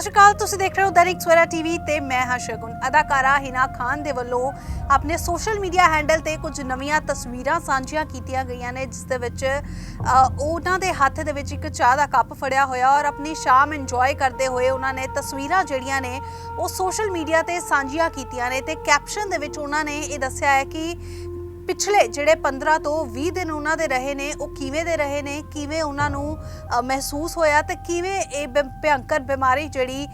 ਸਤਿ ਸ਼੍ਰੀ ਅਕਾਲ, ਤੁਸੀਂ ਦੇਖ ਰਹੇ ਹੋ ਦੈਨਿਕ ਸਵੇਰਾ ਟੀਵੀ ਤੇ ਮੈਂ ਹਾਂ ਸ਼ਗੁਨ। ਅਦਾਕਾਰਾ ਹਿਨਾ ਖਾਨ ਦੇ ਵੱਲੋਂ ਆਪਣੇ ਸੋਸ਼ਲ ਮੀਡੀਆ ਹੈਂਡਲ ਤੇ ਕੁਝ ਨਵੀਆਂ ਤਸਵੀਰਾਂ ਸਾਂਝੀਆਂ ਕੀਤੀਆਂ ਗਈਆਂ ਨੇ, ਜਿਸ ਦੇ ਵਿੱਚ ਉਹਨਾਂ ਦੇ ਹੱਥ ਦੇ ਵਿੱਚ ਇੱਕ ਚਾਹ ਦਾ ਕੱਪ ਫੜਿਆ ਹੋਇਆ ਔਰ ਆਪਣੀ ਸ਼ਾਮ ਇੰਜੋਏ ਕਰਦੇ ਹੋਏ ਉਹਨਾਂ ਨੇ ਤਸਵੀਰਾਂ ਜਿਹੜੀਆਂ ਨੇ, ਉਹ ਸੋਸ਼ਲ ਮੀਡੀਆ ਤੇ ਸਾਂਝੀਆਂ ਕੀਤੀਆਂ ਨੇ ਤੇ ਕੈਪਸ਼ਨ ਦੇ ਵਿੱਚ ਉਹਨਾਂ ਨੇ ਇਹ ਦੱਸਿਆ ਹੈ ਕਿ ਪਿਛਲੇ ਜਿਹੜੇ 15 ਤੋਂ 20 ਦਿਨ ਉਹਨਾਂ ਦੇ ਰਹੇ ਨੇ, ਉਹ ਕਿਵੇਂ ਦੇ ਰਹੇ ਨੇ, ਕਿਵੇਂ ਉਹਨਾਂ ਨੂੰ ਮਹਿਸੂਸ ਹੋਇਆ ਤੇ ਕਿਵੇਂ ਇਹ ਬ- ਭਿਅੰਕਰ ਬਿਮਾਰੀ ਜਿਹੜੀ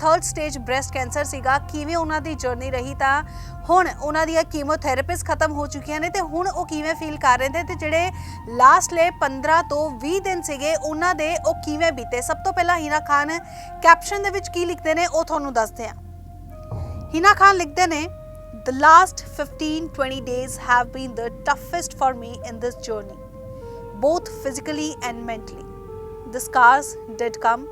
ਥਰਡ ਸਟੇਜ ਬ੍ਰੈਸਟ ਕੈਂਸਰ ਸੀਗਾ, ਕਿਵੇਂ ਉਹਨਾਂ ਦੀ ਜਰਨੀ ਰਹੀ ਤਾਂ ਹੁਣ ਉਹਨਾਂ ਦੀਆਂ ਕੀਮੋਥੈਰੇਪੀਸ ਖਤਮ ਹੋ ਚੁੱਕੀਆਂ ਨੇ ਤੇ ਹੁਣ ਉਹ ਕਿਵੇਂ ਫੀਲ ਕਰ ਰਹੇ ਨੇ ਤੇ ਜਿਹੜੇ ਲਾਸਟਲੇ 15 ਤੋਂ 20 ਦਿਨ ਸੀਗੇ, ਉਹਨਾਂ ਦੇ ਉਹ ਕਿਵੇਂ ਬੀਤੇ? ਸਭ ਤੋਂ ਪਹਿਲਾਂ ਹੀਨਾ ਖਾਨ ਕੈਪਸ਼ਨ ਦੇ ਵਿੱਚ ਕੀ ਲਿਖਦੇ ਨੇ, ਉਹ ਤੁਹਾਨੂੰ ਦੱਸਦੇ ਹਾਂ। ਹੀਨਾ ਖਾਨ ਲਿਖਦੇ ਨੇ The last 15 20 days have been the toughest for me in this journey, both physically and mentally. The scars did come,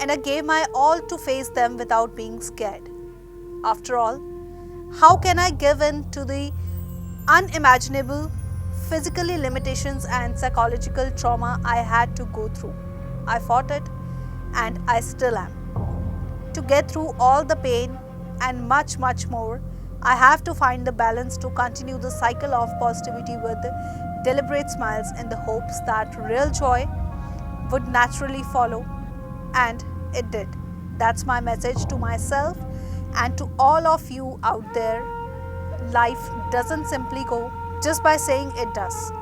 and I gave my all to face them without being scared. After all, how can I give in to the unimaginable physically limitations and psychological trauma I had to go through? I fought it, and I still am. To get through all the pain and much, much more, I have to find the balance to continue the cycle of positivity with deliberate smiles in the hopes that real joy would naturally follow. And it did. That's my message to myself and to all of you out there. Life doesn't simply go just by saying it does.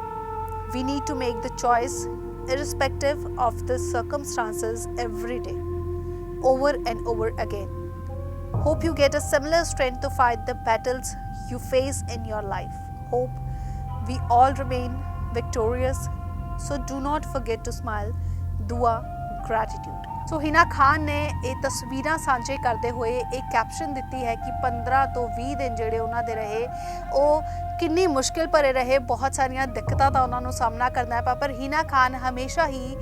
We need to make the choice, irrespective of the circumstances, every day over and over again. Hope you get a similar strength to fight the battles you face in your life. Hope we all remain victorious. So do not forget to smile. Dua gratitude. ਸੋ ਹਿਨਾ ਖਾਨ ਨੇ ਇਹ ਤਸਵੀਰਾਂ ਸਾਂਝੇ ਕਰਦੇ ਹੋਏ ਇੱਕ caption ਦਿੱਤੀ ਹੈ ਕਿ 15 ਤੋਂ 20 ਦਿਨ ਜਿਹੜੇ ਉਹਨਾਂ ਦੇ ਰਹੇ ਉਹ ਕਿੰਨੀ ਮੁਸ਼ਕਿਲ ਭਰੇ ਰਹੇ, ਬਹੁਤ ਸਾਰੀਆਂ ਦਿੱਕਤਾਂ ਦਾ ਉਹਨਾਂ ਨੂੰ ਸਾਹਮਣਾ ਕਰਨਾ ਪਿਆ, ਪਰ ਹੀਨਾ ਖਾਨ ਹਮੇਸ਼ਾ ਹੀ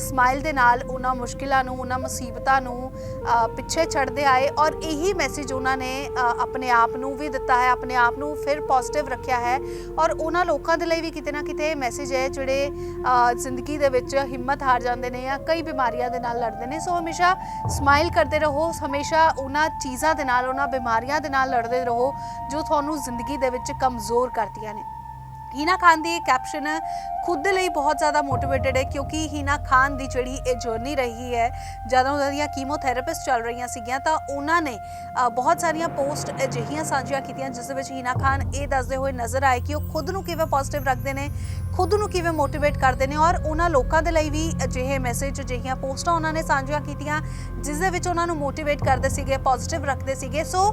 ਸਮਾਈਲ ਦੇ ਨਾਲ ਉਹਨਾਂ ਮੁਸ਼ਕਿਲਾਂ ਨੂੰ, ਉਹਨਾਂ ਮੁਸੀਬਤਾਂ ਨੂੰ ਪਿੱਛੇ ਛੱਡਦੇ ਆਏ ਔਰ ਇਹੀ ਮੈਸੇਜ ਉਹਨਾਂ ਨੇ ਆਪਣੇ ਆਪ ਨੂੰ ਵੀ ਦਿੱਤਾ ਹੈ, ਆਪਣੇ ਆਪ ਨੂੰ ਫਿਰ ਪੋਜ਼ਿਟਿਵ ਰੱਖਿਆ ਹੈ ਔਰ ਉਹਨਾਂ ਲੋਕਾਂ ਦੇ ਲਈ ਵੀ ਕਿਤੇ ਨਾ ਕਿਤੇ ਮੈਸੇਜ ਹੈ ਜਿਹੜੇ ਜ਼ਿੰਦਗੀ ਦੇ ਵਿੱਚ ਹਿੰਮਤ ਹਾਰ ਜਾਂਦੇ ਨੇ ਜਾਂ ਕਈ ਬਿਮਾਰੀਆਂ ਦੇ ਨਾਲ ਲੜਦੇ ਨੇ, ਸੋ ਹਮੇਸ਼ਾ ਸਮਾਈਲ ਕਰਦੇ ਰਹੋ, ਹਮੇਸ਼ਾ ਉਹਨਾਂ ਚੀਜ਼ਾਂ ਦੇ ਨਾਲ, ਉਹਨਾਂ ਬਿਮਾਰੀਆਂ ਦੇ ਨਾਲ ਲੜਦੇ ਰਹੋ ਜੋ ਤੁਹਾਨੂੰ ਜ਼ਿੰਦਗੀ ਦੇ ਵਿੱਚ ਕਮਜ਼ੋਰ ਕਰਦੀਆਂ ਨੇ। ਹੀਨਾ ਖਾਨ ਦੀ ਇਹ ਕੈਪਸ਼ਨ ਖੁਦ ਦੇ ਲਈ ਬਹੁਤ ਜ਼ਿਆਦਾ ਮੋਟੀਵੇਟਡ ਹੈ ਕਿਉਂਕਿ ਹੀਨਾ ਖਾਨ ਦੀ ਜਿਹੜੀ ਇਹ ਜਰਨੀ ਰਹੀ ਹੈ, ਜਦੋਂ ਉਹਨਾਂ ਦੀਆਂ ਕੀਮੋਥੈਰੇਪਿਸਟ ਚੱਲ ਰਹੀਆਂ ਸੀਗੀਆਂ, ਤਾਂ ਉਹਨਾਂ ਨੇ ਬਹੁਤ ਸਾਰੀਆਂ ਪੋਸਟ ਅਜਿਹੀਆਂ ਸਾਂਝੀਆਂ ਕੀਤੀਆਂ, ਜਿਸ ਦੇ ਵਿੱਚ ਹੀਨਾ ਖਾਨ ਇਹ ਦੱਸਦੇ ਹੋਏ ਨਜ਼ਰ ਆਏ ਕਿ ਉਹ ਖੁਦ ਨੂੰ ਕਿਵੇਂ ਪੋਜ਼ਿਟਿਵ ਰੱਖਦੇ ਨੇ, ਖੁਦ ਨੂੰ ਕਿਵੇਂ ਮੋਟੀਵੇਟ ਕਰਦੇ ਨੇ ਔਰ ਉਹਨਾਂ ਲੋਕਾਂ ਦੇ ਲਈ ਵੀ ਅਜਿਹੇ ਮੈਸੇਜ ਅਜਿਹੀਆਂ ਪੋਸਟਾਂ ਉਹਨਾਂ ਨੇ ਸਾਂਝੀਆਂ ਕੀਤੀਆਂ, ਜਿਸ ਦੇ ਵਿੱਚ ਉਹਨਾਂ ਨੂੰ ਮੋਟੀਵੇਟ ਕਰਦੇ ਸੀਗੇ ਪੋਜ਼ਿਟਿਵ ਰੱਖਦੇ ਸੀਗੇ। ਸੋ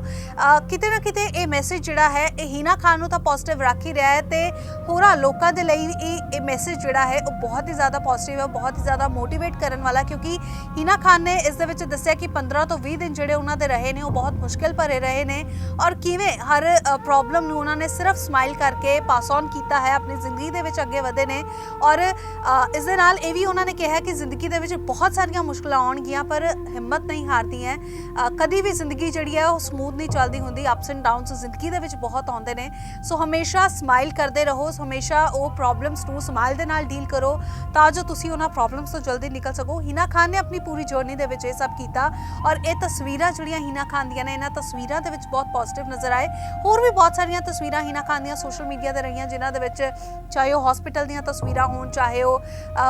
ਕਿਤੇ ਨਾ ਕਿਤੇ ਇਹ ਮੈਸੇਜ ਜਿਹੜਾ ਹੈ, ਇਹ ਹੀਨਾ ਖਾਨ ਨੂੰ ਤਾਂ ਪੋਜ਼ਿਟਿਵ ਰੱਖ ਹੀ ਰਿਹਾ ਹੈ ਤੇ ਹੋਰਾਂ ਲੋਕਾਂ ਦੇ ਲਈ ਇਹ ਇਹ ਮੈਸੇਜ ਜਿਹੜਾ ਹੈ ਉਹ ਬਹੁਤ ਹੀ ਜ਼ਿਆਦਾ ਪੋਜ਼ਿਟਿਵ ਹੈ ਬਹੁਤ ਹੀ ਜ਼ਿਆਦਾ ਮੋਟੀਵੇਟ ਕਰਨ ਵਾਲਾ ਕਿਉਂਕਿ ਹੀਨਾ ਖਾਨ ਨੇ ਇਸ ਦੇ ਵਿੱਚ ਦੱਸਿਆ ਕਿ 15 ਤੋਂ 20 ਦਿਨ ਜਿਹੜੇ ਉਹਨਾਂ ਦੇ ਰਹੇ ਨੇ ਉਹ ਬਹੁਤ ਮੁਸ਼ਕਿਲ ਭਰੇ ਰਹੇ ਨੇ ਔਰ ਕਿਵੇਂ ਹਰ ਪ੍ਰੋਬਲਮ ਨੂੰ ਉਹਨਾਂ ਨੇ ਸਿਰਫ ਸਮਾਈਲ ਕਰਕੇ ਪਾਸ ਔਨ ਕੀਤਾ ਹੈ ਆਪਣੀ ਜ਼ਿੰਦਗੀ ਦੇ ਵਿੱਚ ਅੱਗੇ ਵਧੇ ਨੇ ਔਰ ਇਸ ਦੇ ਨਾਲ ਇਹ ਵੀ ਉਹਨਾਂ ਨੇ ਕਿਹਾ ਕਿ ਜ਼ਿੰਦਗੀ ਦੇ ਵਿੱਚ ਬਹੁਤ ਸਾਰੀਆਂ ਮੁਸ਼ਕਲਾਂ ਆਉਣਗੀਆਂ ਪਰ ਹਿੰਮਤ ਨਹੀਂ ਹਾਰਦੀਆਂ ਅ, ਕਦੀ ਵੀ ਜ਼ਿੰਦਗੀ ਜਿਹੜੀ ਹੈ ਉਹ ਸਮੂਥ ਨਹੀਂ ਚੱਲਦੀ ਹੁੰਦੀ ਅਪਸ ਐਂਡ ਡਾਊਨਸ ਜ਼ਿੰਦਗੀ ਦੇ ਵਿੱਚ ਬਹੁਤ ਆਉਂਦੇ ਨੇ ਸੋ ਹਮੇਸ਼ਾ ਸਮਾਈਲ ਕਰਦੇ ਰਹੋ ਹਮੇਸ਼ਾ ਉਹ ਪ੍ਰੋਬਲਮਸ ਨੂੰ ਸਮਾਈਲ ਦੇ ਨਾਲ ਡੀਲ ਕਰੋ, ਤਾਂ ਜੋ ਤੁਸੀਂ ਉਹਨਾਂ ਪ੍ਰੋਬਲਮਸ ਤੋਂ ਜਲਦੀ ਨਿਕਲ ਸਕੋ। ਹਿਨਾ ਖਾਨ ਨੇ ਆਪਣੀ ਪੂਰੀ ਜਰਨੀ ਦੇ ਵਿੱਚ ਇਹ ਸਭ ਕੀਤਾ ਔਰ ਇਹ ਤਸਵੀਰਾਂ ਜਿਹੜੀਆਂ ਹਿਨਾ ਖਾਨ ਦੀਆਂ ਨੇ, ਇਹਨਾਂ ਤਸਵੀਰਾਂ ਦੇ ਵਿੱਚ ਬਹੁਤ ਪੋਜ਼ਿਟਿਵ ਨਜ਼ਰ ਆਏ। ਹੋਰ ਵੀ ਬਹੁਤ ਸਾਰੀਆਂ ਤਸਵੀਰਾਂ ਹਿਨਾ ਖਾਨ ਦੀਆਂ ਸੋਸ਼ਲ ਮੀਡੀਆ ਤੇ ਰਹੀਆਂ, ਜਿਨ੍ਹਾਂ ਦੇ ਵਿੱਚ ਚਾਹੇ ਉਹ ਹਸਪੀਟਲ ਦੀਆਂ ਤਸਵੀਰਾਂ ਹੋਣ, ਚਾਹੇ ਉਹ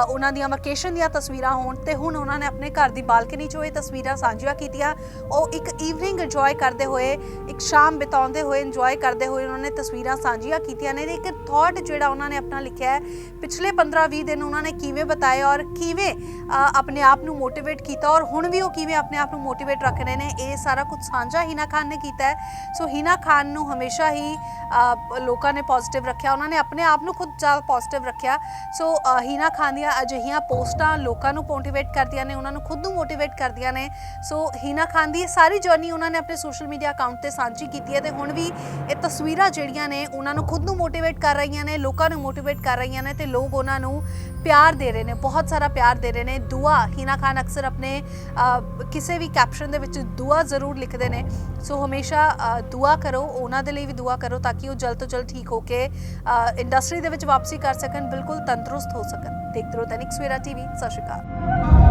ਉਹਨਾਂ ਦੀਆਂ ਵਕੇਸ਼ਨ ਦੀਆਂ ਤਸਵੀਰਾਂ ਹੋਣ, ਤੇ ਹੁਣ ਉਹਨਾਂ ਨੇ ਆਪਣੇ ਘਰ ਦੀ ਬਾਲਕਨੀ 'ਚੋਂ ਇਹ ਤਸਵੀਰਾਂ ਸਾਂਝੀਆਂ ਕੀਤੀਆਂ। ਉਹ ਇੱਕ ਈਵਨਿੰਗ ਇੰਜੋਏ ਕਰਦੇ ਹੋਏ, ਇੱਕ ਸ਼ਾਮ ਬਿਤਾਉਂਦੇ ਹੋਏ ਇੰਜੋਏ ਕਰਦੇ ਹੋਏ ਉਹਨਾਂ ਨੇ ਤਸਵੀਰਾਂ ਸਾਂਝੀਆਂ ਕੀਤੀਆਂ ਨੇ ਇੱਕ ਥਾਟ ਜਿਹੜਾ ਉਹਨਾਂ ਨੇ ਆਪਣਾ ਲਿਖਿਆ ਹੈ, ਪਿਛਲੇ 15-20 ਦਿਨ ਉਹਨਾਂ ਨੇ ਕਿਵੇਂ ਬਤਾਏ ਔਰ ਕਿਵੇਂ ਆਪਣੇ ਆਪ ਨੂੰ ਮੋਟੀਵੇਟ ਕੀਤਾ ਔਰ ਹੁਣ ਵੀ ਉਹ ਕਿਵੇਂ ਆਪਣੇ ਆਪ ਨੂੰ ਮੋਟੀਵੇਟ ਰੱਖ ਰਹੇ ਨੇ, ਇਹ ਸਾਰਾ ਕੁਝ ਸਾਂਝਾ ਹੀਨਾ ਖਾਨ ਨੇ ਕੀਤਾ ਹੈ। ਸੋ ਹੀਨਾ ਖਾਨ ਨੂੰ ਹਮੇਸ਼ਾ ਹੀ ਲੋਕਾਂ ਨੇ ਪੋਜ਼ਿਟਿਵ ਰੱਖਿਆ, ਉਹਨਾਂ ਨੇ ਆਪਣੇ ਆਪ ਨੂੰ ਖੁਦ ਜ਼ਿਆਦਾ ਪੋਜ਼ਿਟਿਵ ਰੱਖਿਆ। ਸੋ ਹੀਨਾ ਖਾਨ ਦੀਆਂ ਅਜਿਹੀਆਂ ਪੋਸਟਾਂ ਲੋਕਾਂ ਨੂੰ ਮੋਟੀਵੇਟ ਕਰਦੀਆਂ ਨੇ, ਉਹਨਾਂ ਨੂੰ ਖੁਦ ਨੂੰ ਮੋਟੀਵੇਟ ਕਰਦੀਆਂ ਨੇ। ਸੋ ਹੀਨਾ ਖਾਨ ਦੀ ਸਾਰੀ ਜਰਨੀ ਉਹਨਾਂ ਨੇ ਆਪਣੇ ਸੋਸ਼ਲ ਮੀਡੀਆ ਅਕਾਊਂਟ ਤੇ ਸਾਂਝੀ ਕੀਤੀ ਹੈ ਤੇ ਹੁਣ ਵੀ ਇਹ ਤਸਵੀਰਾਂ ਜਿਹੜੀਆਂ ਨੇ, ਉਹਨਾਂ ਨੂੰ ਖੁਦ ਨੂੰ ਮੋਟੀਵੇਟ ਕਰ ਰਹੀਆਂ ਨੇ ਲੋਕਾਂ ਨੂੰ ਮੋਟੀਵੇਟ ਕਰ ਰਹੀਆਂ ਨੇ ਤੇ ਲੋਕ ਉਹਨਾਂ ਨੂੰ ਪਿਆਰ ਦੇ ਰਹੇ ਨੇ ਬਹੁਤ ਸਾਰਾ ਪਿਆਰ ਦੇ ਰਹੇ ਨੇ। ਦੁਆ ਹੀਨਾ ਖਾਨ ਅਕਸਰ ਆਪਣੇ ਕਿਸੇ ਵੀ ਕੈਪਸ਼ਨ ਦੇ ਵਿੱਚ ਦੁਆ ਜ਼ਰੂਰ ਲਿਖਦੇ ਨੇ। ਸੋ ਹਮੇਸ਼ਾ ਅ, ਦੁਆ ਕਰੋ ਉਹਨਾਂ ਦੇ ਲਈ ਵੀ ਦੁਆ ਕਰੋ ਤਾਂ ਕਿ ਉਹ ਜਲਦ ਤੋਂ ਜਲਦ ਠੀਕ ਹੋ ਕੇ ਇੰਡਸਟਰੀ ਦੇ ਵਿੱਚ ਵਾਪਸੀ ਕਰ ਸਕਣ ਬਿਲਕੁਲ ਤੰਦਰੁਸਤ ਹੋ ਸਕਣ। ਦੇਖਦੇ ਰਹੋ ਦੈਨਿਕ ਸਵੇਰਾ ਟੀਵੀ ਸਤਿ ਸ਼੍ਰੀ ਅਕਾਲ।